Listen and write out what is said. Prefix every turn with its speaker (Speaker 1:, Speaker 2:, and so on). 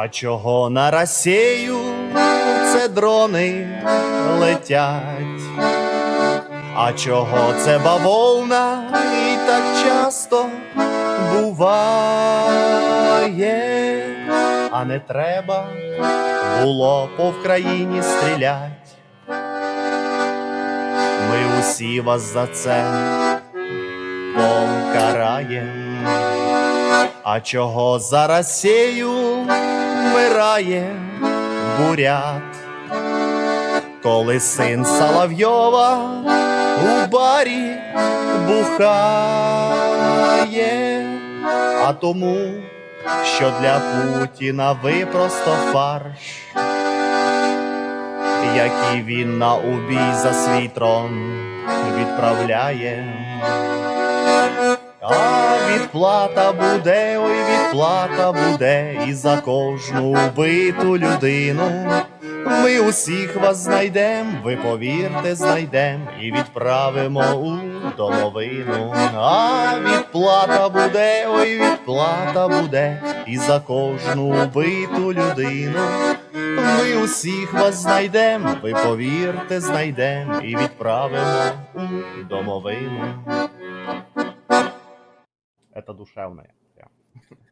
Speaker 1: А чого на Росію це дрони летять? А чого це бавовна і так часто буває? А не треба було по Вкраїні стрілять. Ми усі вас за це покараєм. А чого за Росію вмирає бурят, коли син Соловйова у барі бухає, а тому, що для Путіна ви просто фарш, який він на убій за свій трон відправляє. Відплата буде, ой, відплата буде і за кожну вбиту людину. Ми усіх вас знайдем, ви повірте, знайдем і відправимо у домовину. А відплата буде, ой, відплата буде і за кожну вбиту людину. Ми усіх вас знайдем, ви повірте, знайдем і відправимо у домовину. Это душевная.